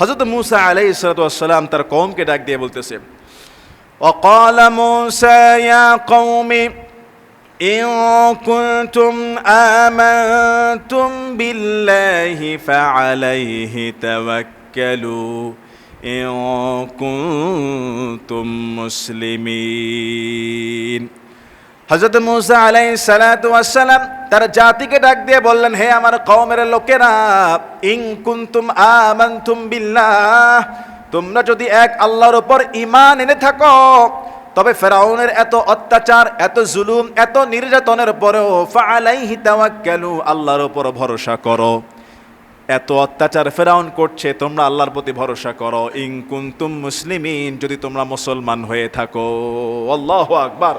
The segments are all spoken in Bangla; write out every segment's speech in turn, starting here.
হজরত মুসা আলাই সালাম তার কৌমকে ডাক দিয়ে বলতেছে وقال موسى يا قوم إن كنتم آمنتم بالله فعليه توكلوا إن كنتم مسلمين হজরত মুসা আলাই সালাম তার জাতিকে ডাক দিয়ে বললেন, হে আমার কওমের লোকেরা, ইং কুন্তুম আমান্তুম বিল্লাহ, তোমরা যদি এক আল্লাহর উপর ইমান এনে থাকো, তবে ফেরাউনের এত অত্যাচার, এত জুলুম, এত নির্যাতনের পরেও ফালাইহি তাওয়াক্কালু, আল্লাহর উপর ভরসা করো। এত অত্যাচার ফেরাউন করছে, তোমরা আল্লাহর প্রতি ভরসা করো। ইং কুন্তুম মুসলিমিন, যদি তোমরা মুসলমান হয়ে থাকো। আল্লাহু আকবার।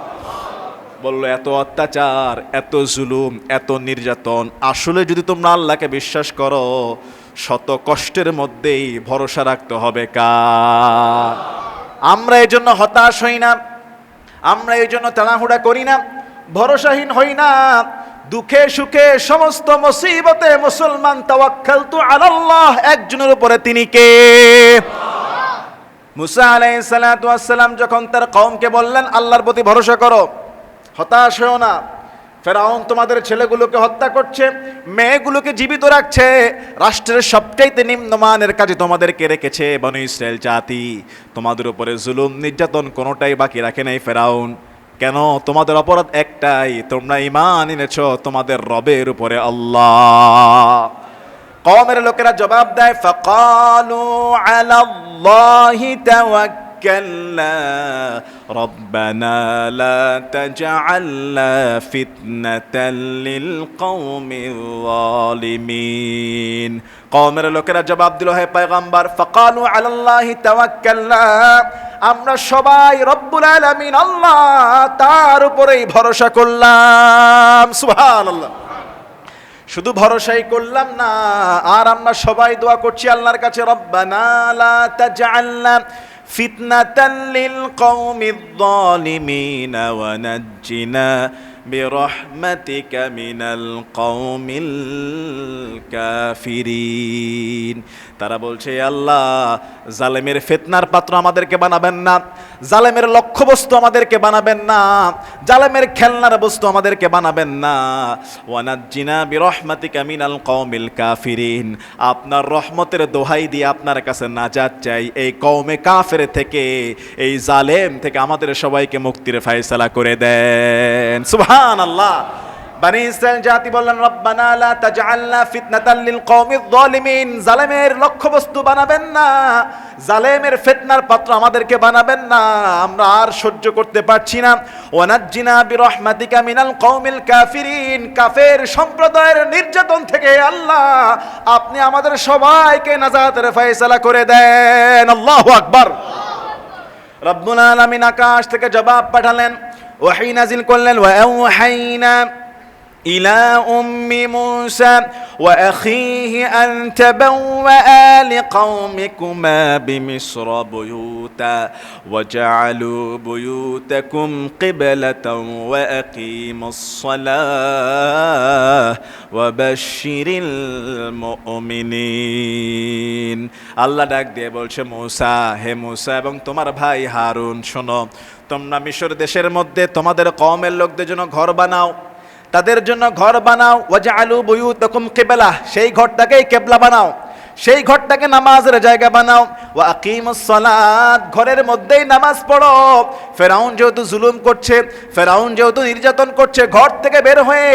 বলল, এত অত্যাচার, এত জুলুম, এত নির্যাতন। আসলে যদি তোমরা আল্লাহকে বিশ্বাস করো, শত কষ্টের মধ্যেই ভরসা রাখতে হবে কার? আমরা এই জন্য হতাশ হই না। আমরা এই জন্য তাড়াহুড়া করি না। ভরসাহীন হই না। দুঃখে সুখে সমস্ত মুসিবতে মুসলমান তাওয়াক্কাল তু আলাল্লাহ। একজনের উপরে তিনি কে? মুসা আলাইহিস সালাতু যখন তার কওমকে বললেন, আল্লাহর প্রতি ভরসা করো। হতাশ হয়েও না। ফেরাউন তোমাদের ছেলেগুলোকে হত্যা করছে, মেয়েগুলোকে জীবিত রাখছে। রাষ্ট্রের সবচাইতে নিম্নমানের কাজে তোমাদেরকে রেখেছে বন ইসরায়েল জাতি। তোমাদের উপরে জুলুম নির্যাতন কোনোটাই বাকি রাখে নাই ফেরাউন। কেন? তোমাদের অপরাধ একটাই, তোমরা ইমান এনেছ তোমাদের রবের উপরে আল্লাহ। কমের লোকেরা জবাব দেয়, ফাকালু আলাল্লাহি তাওয়াক্কালনা রব্বানা লা তাজআলনা ফিতনাতাল লিল কওমিল যালিমিন কওমের লোকেরা জবাব দিল, হে পয়গম্বর, ফাকালু আলাল্লাহি তাওয়াক্কালনা। আমরা সবাই রব্বুল আলামিন, আল্লাহ তার উপরেই ভরসা করলাম। সুবহানাল্লাহ। শুধু ভরসাই করলাম না, আর আমরা সবাই দোয়া করছি আল্লাহর কাছে, রব্বানা লা তাজআলনা فتنة للقوم الظالمين ونجنا برحمتك من القوم الكافرين. তারা বলছে আল্লাহ, জালেমের ফিতনার পাত্র আমাদেরকে বানাবেন না, জালেমের লক্ষ্যবস্তু আমাদেরকে বানাবেন না, জালেমের খেলনার বস্তু আমাদেরকে বানাবেন না। ওয়ানাজ্জিনা বিরহমাতিকা মিনাল কওমিল কাফিরিন, আপনার রহমতের দোহাই দিয়ে আপনার কাছে নাজাত চাই। এই কওমে কাফের থেকে, এই জালেম থেকে আমাদের সবাইকে মুক্তির ফয়সালা করে দেন। সুবহানাল্লাহ। বানি ইসরায়েল জাতি বললেন, রব্বানা লা তাজআলনা ফিতনাতাল লিল কওমিজ জালিমিন জালেমের লক্ষ্যবস্তু বানাবেন না। জালেমের ফিতনার পাত্র আমাদেরকে বানাবেন না। আমরা আর সহ্য করতে পারছি না। ওয়ানাজ্জিনা বিরহমাতিকা মিনাল কওমিল কাফিরিন। কাফের সম্প্রদায়ের নির্যাতন থেকে আল্লাহ, আপনি আমাদের সবাইকে নাজাতের ফয়সালা করে দেন। আল্লাহু আকবার। রব্বুল আলামিন আকাশ থেকে জবাব পাঠালেন। ওয়াহি নাজিল করলেন, ওয়া আওহাইনা إلى أم موسى وأخيه أن تبوأ لقومكما بمصر بيوتا وجعلوا بيوتكم قبلة وأقيموا الصلاة وبشر المؤمنين আল্লাহ ডাক দিয়ে বলছে মূসা হে মূসা এবং তোমার ভাই হারুন শোনো তোমরা মিশর দেশের মধ্যে তোমাদের কওমের লোকদের জন্য ঘর বানাও তাদের জন্য ঘর বানাও ওয়াজা আলু বয়ু কেবেলা সেই ঘরটাকেই কেবলা বানাও। সেই ঘরটাকে নামাজের জায়গা বানাও। ও আকিমুসলাত ঘরের মধ্যেই নামাজ পড়ো। ফেরাউন যেহেতু জুলুম করছে, ফেরাউন যেহেতু নির্যাতন করছে, ঘর থেকে বের হয়ে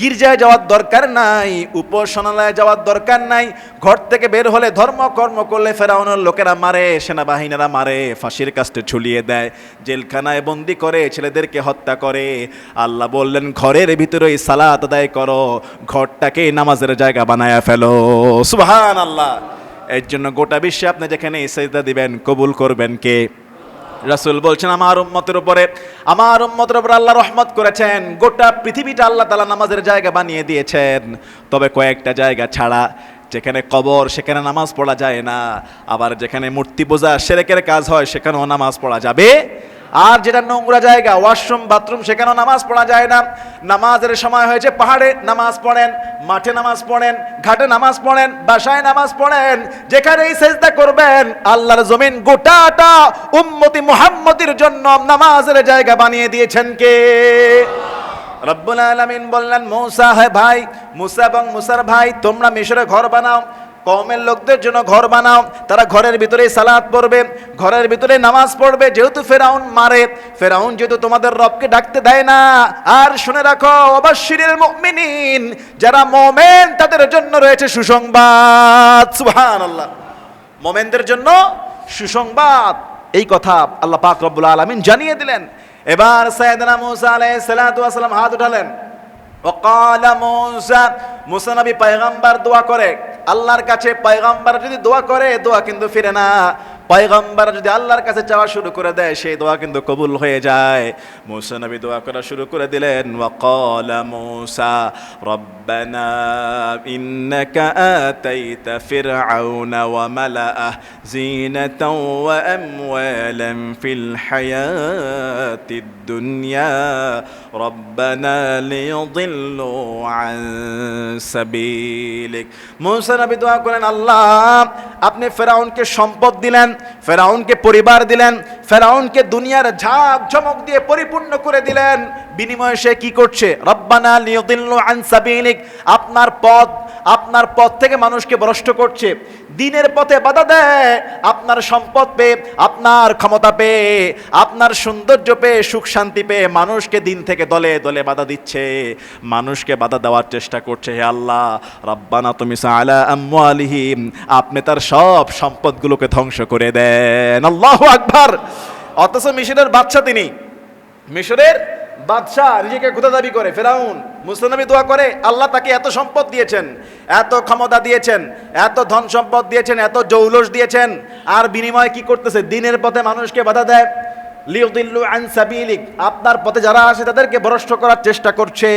গির্জায় যাওয়ার দরকার নাই, উপাসনালয়ে যাওয়ার দরকার নাই। ঘর থেকে বের হলে ধর্ম কর্ম করলে ফেরাউনের লোকেরা মারে, সেনাবাহিনীরা মারে, ফাঁসির কাস্টে ঝুলিয়ে দেয়, জেলখানায় বন্দি করে ছেলেদেরকে হত্যা করে। আল্লাহ বললেন, ঘরের ভিতরে সালাত আদায় করো ঘরটাকে নামাজের জায়গা বানায়া ফেলো। সুবহান আল্লাহ এর জন্য গোটা বিশ্বে আপনি যেখানে ইসাইদা দিবেন, কবুল করবেন কে? রাসূল বলছেন, আমার উম্মতের উপরে, আমার উম্মতের উপরে আল্লাহ রহমত করেছেন। গোটা পৃথিবীটা আল্লাহ তালা নামাজের জায়গা বানিয়ে দিয়েছেন। তবে কয়েকটা জায়গা ছাড়া, যেখানে কবর, সেখানে নামাজ পড়া যায় না। আবার যেখানে মূর্তি বোঝা সেরেকের কাজ হয়, সেখানেও নামাজ পড়া যাবে আর যেটা নোংরা জায়গা ওয়াশরুম বাথরুম সেখানেও নামাজ পড়া যায় না। নামাজের সময় হয়েছে পাহাড়ে নামাজ পড়েন, মাঠে নামাজ পড়েন, ঘাটে নামাজ পড়েন, বাসায় নামাজ পড়েন, যেখানেই সেজদা করবেন, আল্লাহর জমিন গোটাটা উম্মতি মুহাম্মতির জন্য নামাজের জায়গা বানিয়ে দিয়েছেন কে? রব্বুল আলামিন বললেন, মূসা, হে ভাই, মুসা এবং মুসার ভাই, তোমরা মিশরে ঘর বানাও। কওমের লোকদের জন্য ঘর বানাও। তারা ঘরের ভিতরে সালাত পড়বে, ঘরের ভিতরে নামাজ পড়বে। যেহেতু ফেরাউন মারে, ফেরাউন যেহেতু তোমাদের রবকে ডাকতে দেয় না, আর শুনে রাখো অবশ্যিরের মুমিনিন, যারা মোমেন, তাদের জন্য রয়েছে সুসংবাদ। সুবহানাল্লাহ। মোমেনদের জন্য সুসংবাদ। এই কথা আল্লাহ পাক রব্বুল আলামিন জানিয়ে দিলেন। এবার সাইয়েদনা মুসা ওয়াস সালাম হাত উঠালেন। মুসা মুসা পায়গাম্বার দোয়া করে। আল্লাহর কাছে পায়গাম্বার যদি দোয়া করে দোয়া কিন্তু ফিরে না। পয়গম্বর যদি আল্লাহর কাছে চাওয়া শুরু করে দেয়, সেই দোয়া কিন্তু কবুল হয়ে যায়। মুসা নবী দোয়া করা শুরু করে দিলেন রব্বানা ইন্নাকা আতাইতা ফিরআউনা ওয়া মালাআহ জিনাতাও ওয়া আমওয়ালান ফিল হায়াতিদ দুনিয়া। রব্বানা লিয়ুদিল্লু আন সাবিলিক। মুসা নবী দোয়া করেন, আল্লাহ, আপনি ফেরাউনকে সম্পদ দিলেন ফেরাউনকে পরিবার দিলেন ফেরাউনকে দুনিয়ার ঝাঁক ঝমক দিয়ে পরিপূর্ণ করে দিলেন। বিনিময়ে সে কি করছে? রব্বানা লিয়ুদিল্লু আন সাবিলিক। আপনার পথ আপনার পথ থেকে মানুষকে ভ্রষ্ট করছে। দিনের পথে বাধা দেয়, আপনার সম্পদ পেয়ে, আপনার ক্ষমতা পেয়ে, আপনার সৌন্দর্য পেয়ে, সুখ শান্তি পেয়ে মানুষকে দিন থেকে দলে দলে বাধা দিচ্ছে। মানুষকে বাধা দেওয়ার চেষ্টা করছে হে আল্লাহ। রব্বানা তুমি আলা আলিহিম আপনি তার সব সম্পদগুলোকে ধ্বংস করে দেন। আল্লাহ আকবার। অথচ মিশরের বাচ্চা তিনি। মিশরের বাদশাহ নিজেকে খুদা দাবি করে, ফেরাউন মুসলনবী দোয়া করে, আল্লাহ তাকে এত সম্পদ দিয়েছেন, এত ক্ষমতা দিয়েছেন, এত ধন সম্পদ দিয়েছেন, এত জৌলস দিয়েছেন, আর বিনিময়ে কি করতেছে? দিনের পথে মানুষকে বাধা দেয়। লিউদিল্লু আন সাবিলিক, আপনার পথে যারা আসে তাদেরকে ভ্রষ্ট করার চেষ্টা করছে।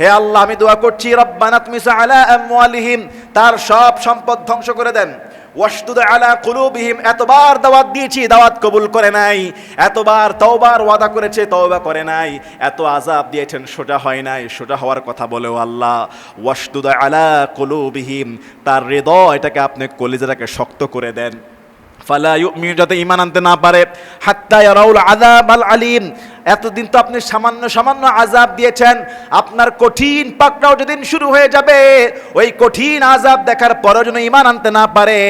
হে আল্লাহ, আমি দোয়া করছি, রব্বানা তুমি আলা আমওয়ালিহিম, তার সব সম্পদ ধ্বংস করে দেন। ওয়াশতুদ আলা কুলুবিহিম, এতবার দাওয়াত দিয়েছি, দাওয়াত কবুল করে নাই। এতবার তওবার ওয়াদা করেছে, তওবা করে নাই। এত আযাব দিয়েছেন, সোজা হয় নাই, সোজা হওয়ার কথা বলেও আল্লাহ। ওয়াশতুদ আলা কুলুবিহিম, তার হৃদয়টাকে আপনি কলিজাটাকে শক্ত করে দেন। ফালা ইউমিনু, যাতে ঈমান আনতে না পারে। হাত্তা ইয়ারাউল আযাব আল আলিম। এতদিন তো আপনি সামান্য সামান্য আজাব দিয়েছেন। আপনার কঠিন পাকড়াও যেদিন শুরু হয়ে যাবে, ওই কঠিন আজাব দেখার পরেও যেন ইমান আনতে না পারে।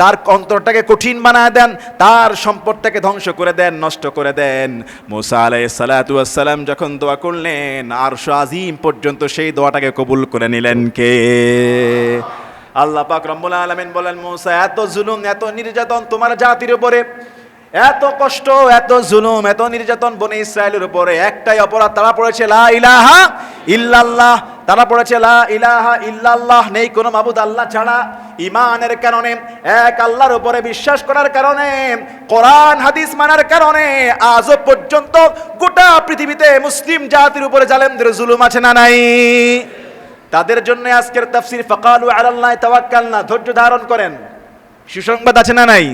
তার অন্তরটাকে কঠিন বানায় দেন, তার সম্পদটাকে ধ্বংস করে দেন, নষ্ট করে দেন। মুসা আলাই সালাম যখন দোয়া করলেন, আরশ আজিম পর্যন্ত সেই দোয়াটাকে কবুল করে নিলেন কে? আল্লাহ পাক রব্বুল আলামিন বলেন, মুসা, এত জুলুম, এত নির্যাতন তোমার জাতির উপরে, এত কষ্ট, এত জুলুম, এত নির্যাতন বনে ইসরায়েলের উপরে, একটাই অপরাধ, তারা পড়েছে, লা ইলাহা ইল্লাল্লাহ, তারা পড়েছে, লা ইলাহা ইল্লাল্লাহ, নেই কোনো মাবুদ আল্লাহ ছাড়া ইমানের কারণে, এক আল্লাহর উপরে বিশ্বাস করার কারণে, কোরআন, হাদিস মানার কারণে আজও পর্যন্ত গোটা পৃথিবীতে মুসলিম জাতির উপরে জালেমদের জুলুম আছে না নাই? তাদের জন্য আজকের তাফসির ফকালু আলাল্লাহ তাওয়াক্কাল না, ধৈর্য ধারণ করেন। সুসংবাদ আছে না নাই?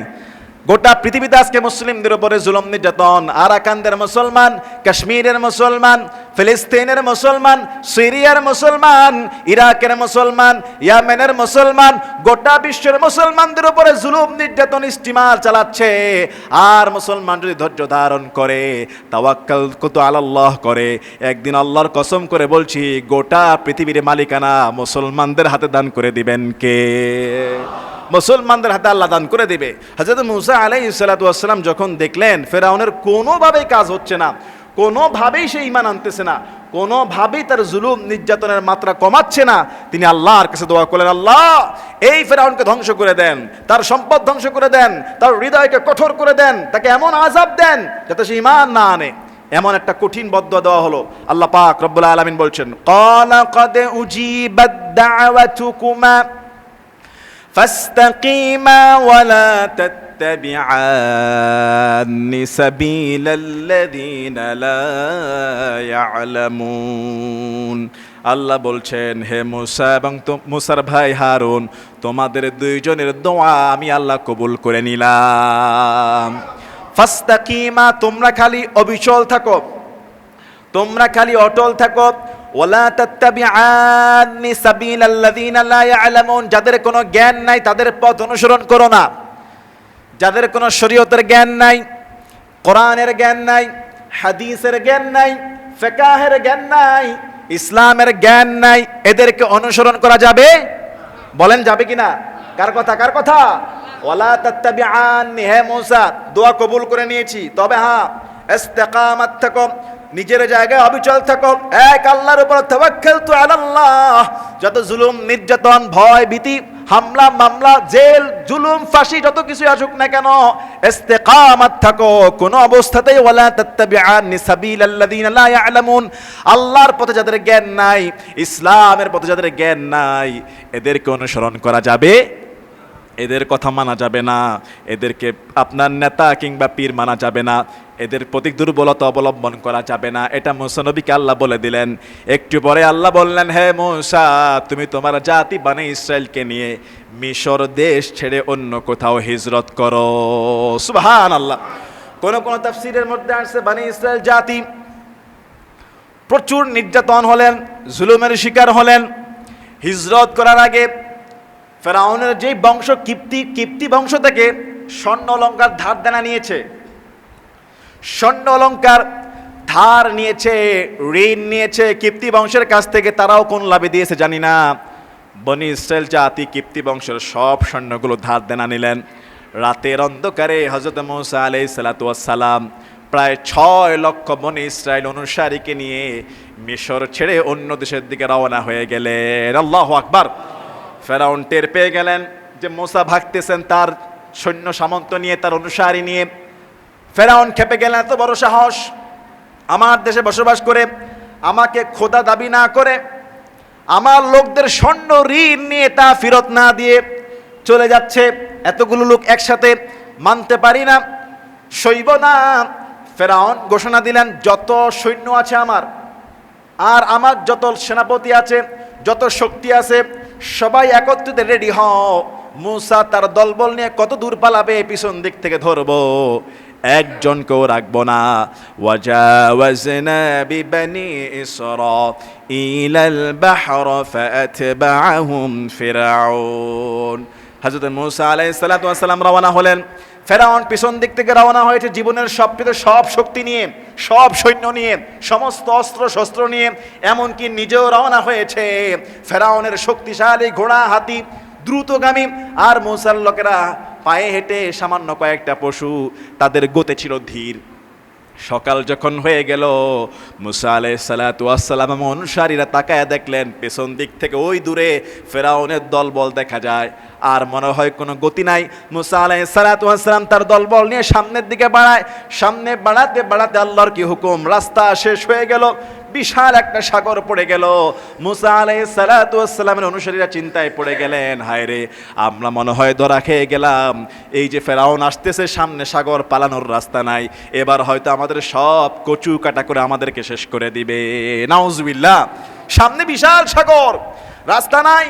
গোটা পৃথিবীতে আজকে মুসলিমদের উপরে জুলম নির্যাতন, আরাকানদের মুসলমান, কাশ্মীরের মুসলমান ফিলিস্তিনের মুসলমান সিরিয়ার মুসলমান ইরাকের মুসলমান ইয়ামেনের মুসলমান গোটা বিশ্বের মুসলমানদের উপরে জুলুম নির্যাতন স্টিমার চালাচ্ছে আর মুসলমান যদি ধৈর্য ধারণ করে তাওয়াক্কাল কত আল্লাহ করে একদিন আল্লাহর কসম করে বলছি, গোটা পৃথিবীর মালিকানা মুসলমানদের হাতে দান করে দিবেন কে? মুসলমানদের হাতে আল্লাহ দান করে দিবে। হজরত মুসা আলাই সালাতাম যখন দেখলেন, ফেরাউনের কোনোভাবেই কাজ হচ্ছে না। কোনোভাবেই সে ইমান আনতেছে না, কোনোভাবেই তার জুলুম নির্যাতনের মাত্রা কমাচ্ছে না। তিনি আল্লাহর কাছে দোয়া করলেন, আল্লাহ, এই ফেরাউনকে ধ্বংস করে দেন, তার সম্পদ ধ্বংস করে দেন, তার হৃদয়কে কঠোর করে দেন, তাকে এমন আজাব দেন যাতে সে ইমান না আনে। এমন একটা কঠিন বদ্ধ দেওয়া হলো। আল্লাহ পাক রব্বুল আলমিন বলছেন কলা কদে تتبعان سبيل الذين لا يعلمون আল্লাহ বলছেন হে মুসা এবং তো- মুসার ভাই হারুন তোমাদের দুইজনের দোয়া আমি আল্লাহ কবুল করে নিলাম ফাস্তাকিমা তোমরা খালি অবিচল থাকো তোমরা খালি অটল থাকো ওলা তাত্তাবিআনি সাবিলাল্লাযিনা লা ইয়ালামুন যাদের কোনো জ্ঞান নাই তাদের পথ অনুসরণ করো না যাদের কোনো শরীয়তের জ্ঞান নাই, কোরআনের জ্ঞান নাই, হাদিসের জ্ঞান নাই, ফেকাহের জ্ঞান নাই, ইসলামের জ্ঞান নাই, এদেরকে অনুসরণ করা যাবে? বলেন যাবে কি না কার কথা? কার কথা? ওয়ালা তাত্তাবিআনি হে মুসা, দোয়া কবুল করে নিয়েছি। তবে হ্যাঁ এস্তেকামাত থাকো নিজের জায়গায় অবিচল থাকো। এক আল্লাহর উপর তাওয়াক্কালতু আলাল্লাহ। যত জুলুম, নির্যাতন, ভয়, ভীতি, হামলা, মামলা, জেল, জুলুম, ফাঁসি, যত কিছু আসুক না কেন, ইস্তেকামাত থাকো। কোন অবস্থাতেই ওয়ালা তাত্তাবিআনি সাবিলাল্লাযিনা লা ইয়ালামুন। আল্লাহর পথে যাদের জ্ঞান নাই, ইসলামের পথে যাদের জ্ঞান নাই, এদেরকে অনুসরণ করা যাবে এদের কথা মানা যাবে না। এদেরকে আপনার নেতা কিংবা পীর মানা যাবে না। এদের প্রতি দুর্বলতা অবলম্বন করা যাবে না। এটা মুসানবীকে আল্লাহ বলে দিলেন। একটু পরে আল্লাহ বললেন, হে মূসা, তুমি তোমার জাতি বানে ইসরায়েলকে নিয়ে মিশর দেশ ছেড়ে অন্য কোথাও হিজরত করো। সুবহান আল্লাহ কোন কোন তাফসিরের মধ্যে আসছে, বানি ইসরায়েল জাতি প্রচুর নির্যাতন হলেন, জুলুমের শিকার হলেন। হিজরত করার আগে ফেরাউনের যেই বংশ কিপ্তি কিপ্তি বংশ থেকে স্বর্ণ অলঙ্কার ধার দেনা নিয়েছে, স্বর্ণ অলঙ্কার ধার নিয়েছে, ঋণ নিয়েছে কিপ্তি বংশের কাছ থেকে, তারাও কোন লাভে দিয়েছে জানি না। বনি ইসরায়েল জাতি কিপ্তি বংশের সব স্বর্ণগুলো ধার দেনা নিলেন। রাতের অন্ধকারে হজরত মৌসা আলাই সালাতাম প্রায় ছয় লক্ষ বনি ইসরায়েল অনুসারীকে নিয়ে মিশর ছেড়ে অন্য দেশের দিকে রওনা হয়ে গেলেন। আল্লাহ আকবার। ফেরাউন টের পেয়ে গেলেন যে মোসা ভাগতেছেন তার সৈন্য সামন্ত নিয়ে, তার অনুসারী নিয়ে। ফেরাউন খেপে গেলেন, এত বড় সাহস। আমার দেশে বসবাস করে, আমাকে খোদা দাবি না করে, আমার লোকদের স্বর্ণ ঋণ নিয়ে তা ফেরত না দিয়ে চলে যাচ্ছে। এতগুলো লোক একসাথে মানতে পারি না। সইব না। ফেরাউন ঘোষণা দিলেন, যত সৈন্য আছে আমার, আর আমার যত সেনাপতি আছে, যত শক্তি আছে সবাই একত্রিত রেডি, হও। মুসা তার দলবল নিয়ে কত দূর পালাবে, পিছন দিক থেকে ধরবো। একজনকেও রাখব না। ওয়াজাওয়াজনা মুসা আলাইহিস সালাম রওনা হলেন। ফেরাউন পিছন দিক থেকে রওনা হয়েছে জীবনের সবচেয়ে সব শক্তি নিয়ে, সব সৈন্য নিয়ে, সমস্ত অস্ত্র শস্ত্র নিয়ে, এমনকি নিজেও রওনা হয়েছে। ফেরাউনের শক্তিশালী ঘোড়া, হাতি, দ্রুতগামী আর মৌসার লোকেরা পায়ে হেঁটে সামান্য কয়েকটা পশু তাদের গতে ছিল ধীর। সকাল যখন হয়ে গেল, মুসা আলাই সালাতাম অনুসারীরা তাকায় দেখলেন, পেছন দিক থেকে ওই দূরে ফেরাউনের দলবল দেখা যায়। আর মনে হয় কোনো গতি নাই। মুসা আলাই সালাতাম তার দলবল নিয়ে সামনের দিকে বাড়ায়। সামনে বাড়াতে বাড়াতে আল্লাহর কি হুকুম? রাস্তা শেষ হয়ে গেল। বিশাল একটা সাগর পড়ে গেল। মুসা আলাই সালাতামের অনুসারীরা চিন্তায় পড়ে গেলেন, হায় রে, আমরা মনে হয় ধরা খেয়ে গেলাম। এই যে ফেরাউন আসতেছে, সামনে সাগর পালানোর রাস্তা নাই। এবার হয়তো আমাদের সব কচু কাটা করে আমাদেরকে শেষ করে দিবে। নাউজবিল্লা সামনে বিশাল সাগর, রাস্তা নাই।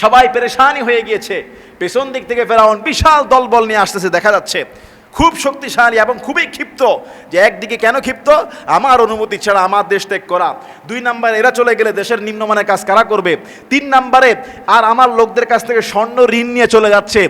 সবাই পেরেশানি হয়ে গিয়েছে। পেছন দিক থেকে ফেরাউন বিশাল দলবল নিয়ে আসতেছে, দেখা যাচ্ছে। খুব শক্তিশালী এবং খুবই ক্ষিপ্ত যে একদিকে কেন ক্ষিপ্ত? আমার অনুমতি ছাড়া আমার দেশ ত্যাগ করা। দুই নম্বরে, এরা চলে গেলে দেশের নিম্নমানের কাজ কারা করবে? তিন নাম্বারে, আর আমার লোকদের কাছ থেকে স্বর্ণ ঋণ নিয়ে চলে যাচ্ছে।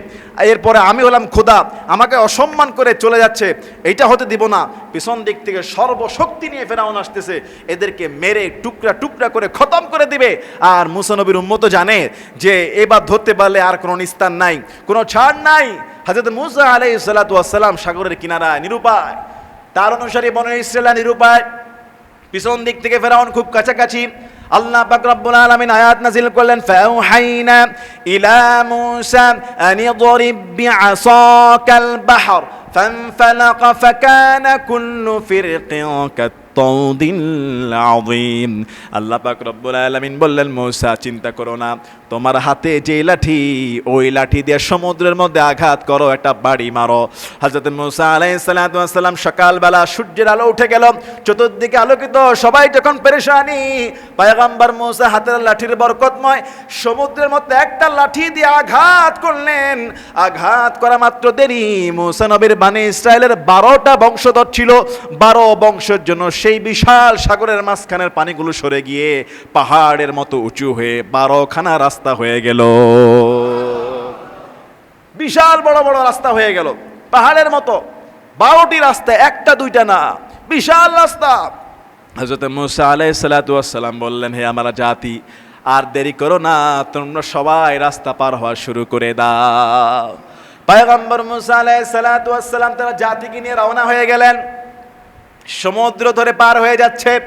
এরপরে আমি হলাম খোদা আমাকে অসম্মান করে চলে যাচ্ছে। এইটা হতে দিব না। পিছন দিক থেকে সর্বশক্তি নিয়ে ফেরাউন আসতেছে। এদেরকে মেরে টুকরা টুকরা করে খতম করে দিবে। আর মুসানবীর উম্মত জানে যে এবার ধরতে পারলে আর কোনো নিস্তার নাই, কোনো ছাড় নাই। হাজরত মুসা আলাই সালাতাম সাগরের কিনারায় নিরুপায় তার অনুসারী বনে ইসরায়েলা নিরুপায় পিছন দিক থেকে ফেরাউন খুব কাছাকাছি আল্লাহ পাক রব্বুল আলামিন আয়াত নাযিল করলেন ফাউহাইনা ইলা মূসা আন ইদরিব বিআসাকাল বাহর فانفلق فكان كل فرق كالطود العظيم আল্লাহ পাক রব্বুল আলামিন বললেন মূসা চিন্তা করো না তোমার হাতে যে লাঠি, ওই লাঠি দিয়ে সমুদ্রের মধ্যে আঘাত করো, একটা বাড়ি মারো। হজরত মুসা আলাইসালাম সকালবেলা সূর্যের আলো উঠে গেল। চতুর্দিকে আলোকিত, সবাই যখন পেরেশানি, পায়গাম্বার মুসা হাতের লাঠির বরকতময় সমুদ্রের মধ্যে একটা লাঠি দিয়ে আঘাত করলেন। আঘাত করা মাত্র দেরি। মুসা নবীর বাণী ইসরায়েলের বারোটা বংশধর ছিল। বারো বংশের জন্য সেই বিশাল সাগরের মাঝখানের পানিগুলো সরে গিয়ে পাহাড়ের মতো উঁচু হয়ে বারোখানা রাস্তা হয়ে গেল। বিশাল বড় বড় রাস্তা হয়ে গেল। পাহাড়ের মতো। বারোটি রাস্তা, একটা, দুইটা না। বিশাল রাস্তা। হজরত মুসা আলাই সালাতাম বললেন, হে আমার জাতি, আর দেরি করো না, তোমরা সবাই রাস্তা পার হওয়া শুরু করে দাও। পায়গম্বর মুসা আলাই সালাতাম তারা জাতিকে নিয়ে রওনা হয়ে গেলেন। সমুদ্র ধরে পার হয়ে যাচ্ছে।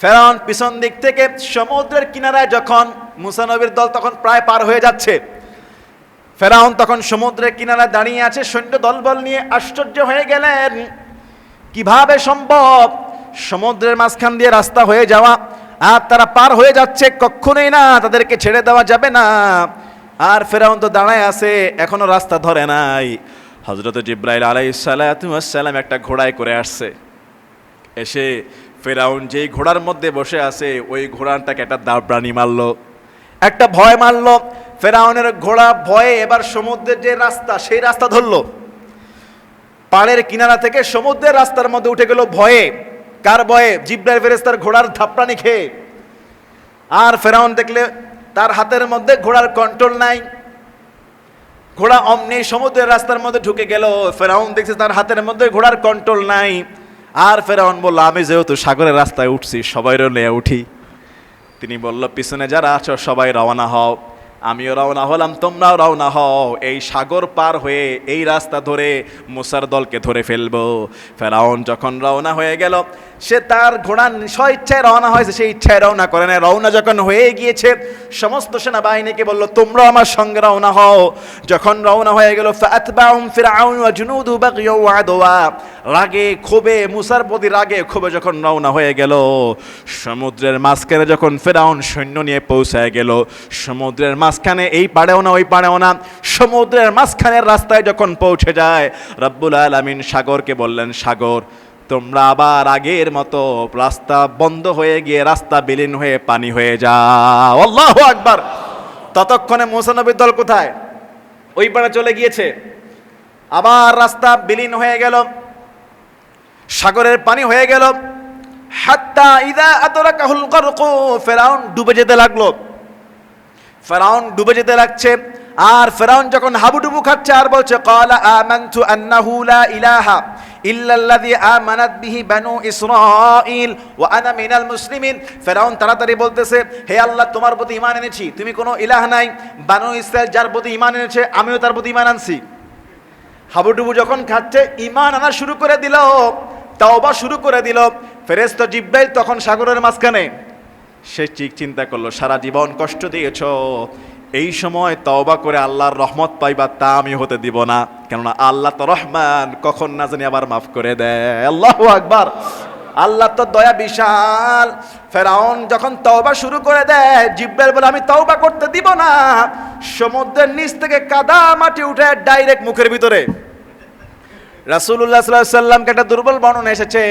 ফেরাউন পিছন দিক থেকে সমুদ্রের কিনারায় যখন মুসানবীর দল তখন প্রায় পার হয়ে যাচ্ছে। ফেরাউন তখন সমুদ্রের কিনারায় দাঁড়িয়ে আছে, সৈন্য দলবল নিয়ে আশ্চর্য হয়ে গেলেন। কীভাবে সম্ভব? সমুদ্রের মাঝখান দিয়ে রাস্তা হয়ে যাওয়া, আর তারা পার হয়ে যাচ্ছে কখনোই না, তাদেরকে ছেড়ে দেওয়া যাবে না। আর ফেরাউন তো দাঁড়ায় আছে, এখনও রাস্তা ধরে নাই। হজরত জিব্রাইল আলাই সালাম একটা ঘোড়ায় করে আসছে। এসে ফেরাউন যেই ঘোড়ার মধ্যে বসে আছে, ওই ঘোড়াটাকে একটা দাবরানি মারলো। একটা ভয় মারলো, ফেরাউনের ঘোড়া ভয়ে এবার সমুদ্রের যে রাস্তা, সেই রাস্তা ধরলো। পাড়ের কিনারা থেকে সমুদ্রের রাস্তার মধ্যে উঠে গেল ভয়ে, কার ভয়ে? জিব্রাইল ফেরেস্তার ঘোড়ার ধাপ্রানি খেয়ে। আর ফেরাউন দেখলে তার হাতের মধ্যে ঘোড়ার কন্ট্রোল নাই। ঘোড়া অমনি সমুদ্রের রাস্তার মধ্যে ঢুকে গেল, ফেরাউন দেখছে তার হাতের মধ্যে ঘোড়ার কন্ট্রোল নাই। আর ফেরাউন বলল, আমি যেহেতু সাগরের রাস্তায় উঠছি সবাই নিয়ে উঠি। তিনি বলল, পিছনে যারা আছো সবাই রওনা হও। আমিও রওনা হলাম, তোমরাও রওনা হও। এই সাগর পার হয়ে এই রাস্তা ধরে মুসার দলকে ধরে ফেলব। ফেরাউন যখন রওনা হয়ে গেল সে তার ঘোড়া স্ব ইচ্ছায় রওনা হয়েছে সেই ইচ্ছায় রওনা করে না রওনা যখন হয়ে গিয়েছে, সমস্ত সেনাবাহিনীকে বলল, তোমরা আমার সঙ্গে রওনা হও। যখন রওনা হয়ে গেল রাগে, ক্ষোভে, মুসার প্রতি রাগে, ক্ষোভে যখন রওনা হয়ে গেল, সমুদ্রের মাঝখানে যখন ফেরাউন সৈন্য নিয়ে পৌঁছায় গেল, সমুদ্রের মাঝখানে এই পাড়েও না, ওই পাড়েও না, সমুদ্রের মাঝখানের রাস্তায় যখন পৌঁছে যায়, রব্বুল আলামিন সাগরকে বললেন, সাগর তোমরা আবার আগের মতো রাস্তা বন্ধ হয়ে গিয়ে রাস্তা বিলীন হয়ে পানি হয়ে যাও। আল্লাহু আকবার। ততক্ষণে মুসানবীর দল কোথায়? ওই পাড়ে চলে গিয়েছে। আবার রাস্তা বিলীন হয়ে গেল। সাগরের পানি হয়ে গেল। হাত্তা ইদা আদরাকাহুল গরকু, ফেরাউন ডুবে যেতে লাগল। ফেরাউন ডুবে যেতে লাগছে। আর ফেরাউন যখন হাবুডুবু খাচ্ছে আর বলছে ক্বালা আমানতু আন্নাহু ইলাহা ইল্লাল্লাযী আমানাত বিহি বানু ইসরাঈল ওয়া আনা মিনাল মুসলিমিন। ফেরাউন তাড়াতাড়ি বলতেছে, হে আল্লাহ, তোমার প্রতি ঈমান এনেছি। তুমি কোনো ইলাহ নাই। বানু ইসরাইল যার প্রতি ঈমান এনেছে, আমিও তার প্রতি ঈমান আনছি। হাবুডুবু যখন খাচ্ছে, ঈমান আনা শুরু করে দিল, তাওবা শুরু করে দিল। ফেরেশতা জিব্রাইল তখন সাগরের মাঝখানে। সে ঠিক চিন্তা করল, সারা জীবন কষ্ট দিয়েছ। এই সময় তওবা করে আল্লাহর রহমত পাইবা তা আমি হতে দিব না। কেননা আল্লাহ তো রহমান, কখন না জানি আবার মাফ করে দেয়। আল্লাহ আকবার। আল্লাহ তো দয়া বিশাল। ফেরাউন যখন তওবা শুরু করে দেয়, জিব্রাইল বলে, আমি তওবা করতে দিব না। সমুদ্রের নিচ থেকে কাদা মাটি উঠে ডাইরেক্ট মুখের ভিতরে। রাসূলুল্লাহ সাল্লাল্লাহু আলাইহি সাল্লামকে একটা দুর্বল বর্ণনা এসেছে।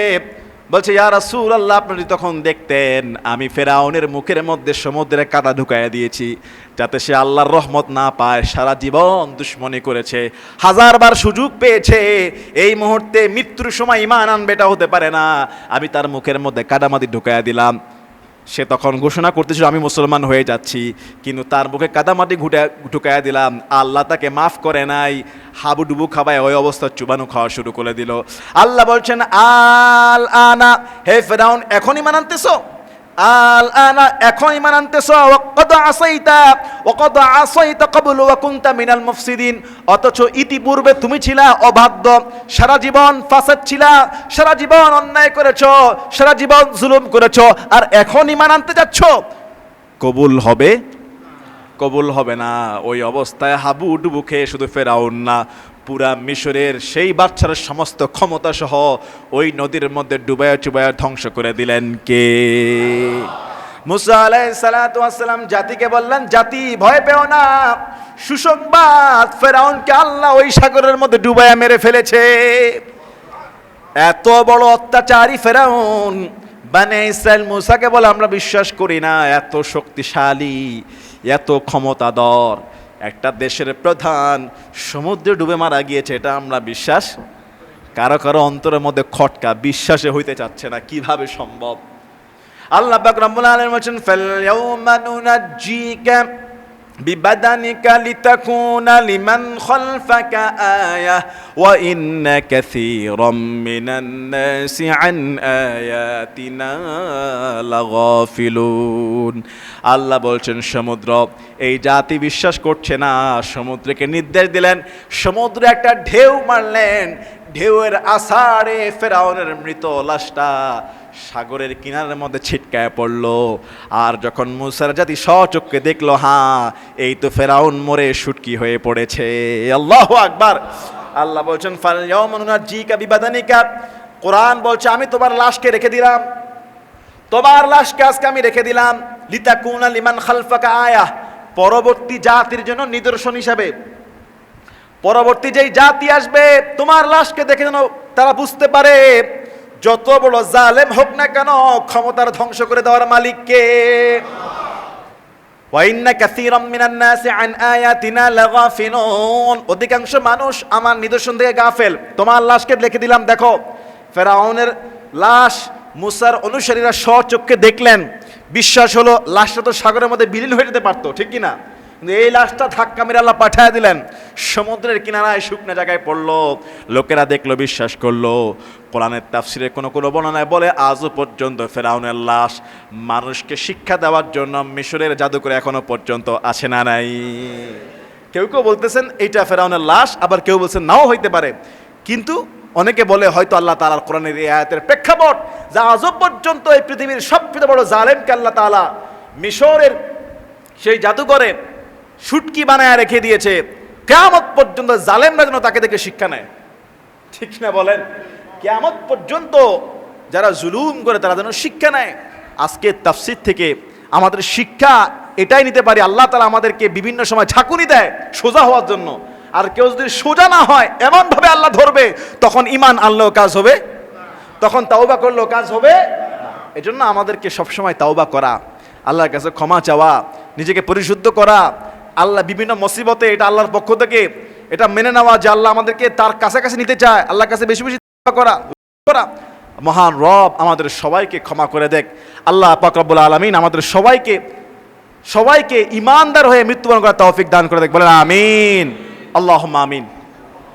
বলছে, ইয়া রাসূল আল্লাহ আপনি তখন দেখতেন, আমি ফেরাউনের মুখের মধ্যে সমুদ্রে কাদা ঢুকাইয়া দিয়েছি, যাতে সে আল্লাহর রহমত না পায়, সারা জীবন দুশ্মনী করেছে হাজারবার সুযোগ পেয়েছে, এই মুহূর্তে মৃত্যুর সময় ইমান আনবে, এটা হতে পারে না। আমি তার মুখের মধ্যে কাদামাদি ঢুকাইয়া দিলাম। সে তখন ঘোষণা করতেছিল, আমি মুসলমান হয়ে যাচ্ছি। কিন্তু তার মুখে কাদামাটি ঘুটে, ঢুকাইয়া দিলাম। আল্লাহ তাকে মাফ করে নাই। হাবুডুবু খাবায় ওই অবস্থা চুবানো খাওয়া শুরু করে দিল। আল্লাহ বলছেন, আল আনা, হে ফেরাউন, এখনই মানানতেছো? আল আনা এখন ইমান আনতেছ। ওয়াকাদ আসাইতা ওয়াকাদ আসাইতা ক্বাবল ওয়া কুনতা মিনাল মুফসিদিন। অথচ ইতিপূর্বে তুমি ছিলা অবাধ্য। সারা জীবন ফাসাদ ছিলা, সারা জীবন অন্যায় করেছ, সারা জীবন জুলুম করেছ, আর এখন ইমান আনতে যাচ্ছ? কবুল হবে? কবুল হবে না। ওই অবস্থায় হাবু ডুবু খেয়ে শুধু ফেরাউন না। পুরা মিশরের সেই বাচ্চার সমস্ত ক্ষমতা সহ ওই নদীর মধ্যে ডুবায়া চুবায়া ধ্বংস করে দিলেন কে? মুসা আলাইসালাম জাতিকে বললেন, জাতি, ভয় পেও না। সুসংবাদ ফেরাউনকে আল্লাহ ওই সাগরের মধ্যে ডুবাইয়া মেরে ফেলেছে। এত বড় অত্যাচারী ফেরাউন মানে ইসরায়েল মুসাকে বলে আমরা বিশ্বাস করি না, এত শক্তিশালী, এত ক্ষমতাধর। একটা দেশের প্রধান সমুদ্রে ডুবে মারা গিয়েছে, এটা আমরা বিশ্বাস? কারও কারও অন্তরের মধ্যে খটকা, বিশ্বাসে হইতে চাচ্ছে না, কীভাবে সম্ভব? আল্লাহ পাক রব্বুল আলামিন বলেন ফালইয়াউমা নুনাজ্জিকা ببدنك لتكون لمن خلفك آية وإن كثيرا من الناس عن آياتنا لغافلون আল্লাহ বলছেন সমুদ্র এই জাতি বিশ্বাস করছে না সমুদ্রকে নির্দেশ দিলেন সমুদ্র একটা ঢেউ মারলেন ঢেউয়ের আষাঢ়ে ফেরাউনের মৃত লাশটা সাগরের কিনারের মধ্যে ছিটকায় পড়ল। আর যখন মুসার জাতি সচক্ষে দেখল হ্যাঁ এই তো ফেরাউন মরে শুটকি হয়ে পড়েছে। আল্লাহ আকবার। আল্লাহ বলছেন জিকা বিবাদানিকা। কোরআন বলছে, আমি তোমার লাশকে রেখে দিলাম। তোমার লাশকে আজকে আমি রেখে দিলাম। লিতাকুনা লিমান খালফাকা আয়া পরবর্তী জাতির জন্য নিদর্শন হিসাবে। পরবর্তী যেই জাতি আসবে, তোমার লাশকে দেখে যেন তারা বুঝতে পারে। যত বড় জালেম হোক না কেন, ক্ষমতার ধ্বংস করে দেওয়ার মালিককে। অধিকাংশ মানুষ আমার নিদর্শন থেকে গাফেল। তোমার লাশকে লিখে দিলাম, দেখো। ফেরাউনের লাশ মুসার অনুসারীরা স্বচক্ষে দেখলেন। বিশ্বাস হলো, লাশটা তো সাগরের মধ্যে বিলীন হয়ে যেতে পারতো, ঠিক কি না কিন্তু এই লাশটা ধাক্কা মেরে আল্লাহ পাঠিয়ে দিলেন। সমুদ্রের কিনারায় শুকনো জায়গায় পড়ল। লোকেরা দেখল, বিশ্বাস করল। কোরআনের তাফসিরে কোনো কোনো বর্ণনায় বলে আজও পর্যন্ত ফেরাউনের লাশ মানুষকে শিক্ষা দেওয়ার জন্য মিশরের জাদুকরে এখনও পর্যন্ত আসে না নাই। কেউ কেউ বলতেছেন, এইটা ফেরাউনের লাশ, আবার কেউ বলছেন, নাও হইতে পারে। কিন্তু অনেকে বলে, হয়তো আল্লাহ তালার কোরআনের এই আয়াতের প্রেক্ষাপট যা আজও পর্যন্ত এই পৃথিবীর সবচেয়ে বড় জালেমকে আল্লাহ তালা মিশরের সেই জাদুঘরে শুটকি বানায় রেখে দিয়েছে। কেয়ামত পর্যন্ত জালেমরা যেন তাকে দেখে শিক্ষা নেয়। ঠিক না বলেন? কেয়ামত পর্যন্ত যারা জুলুম করে তারা যেন শিক্ষা নেয়। আজকে তাফসির থেকে আমাদের শিক্ষা এটাই নিতে পারি, আল্লাহ তালা আমাদেরকে বিভিন্ন সময় ঝাঁকুনি দেয় সোজা হওয়ার জন্য। আর কেউ যদি সোজা না হয়, এমনভাবে আল্লাহ ধরবে, তখন ইমান আনলেও কাজ হবে, তখন তাওবা করলেও কাজ হবে এজন্য আমাদেরকে সবসময় তাওবা করা, আল্লাহর কাছে ক্ষমা চাওয়া, নিজেকে পরিশুদ্ধ করা আল্লাহ বিভিন্ন মসিবতে এটা আল্লাহর পক্ষ থেকে এটা মেনে নেওয়া যে আল্লাহ আমাদেরকে তার কাছাকাছি নিতে চায়। আল্লাহর কাছে বেশি বেশি করা করা। মহান রব আমাদের সবাইকে ক্ষমা করে দেখ। আল্লাহ পাকরবুল আলমিন আমাদের সবাইকে সবাইকে ইমানদার হয়ে মৃত্যুবরণ করা তৌফিক দান করে দেখ। বলেন আমিন। আল্লাহ আমিন।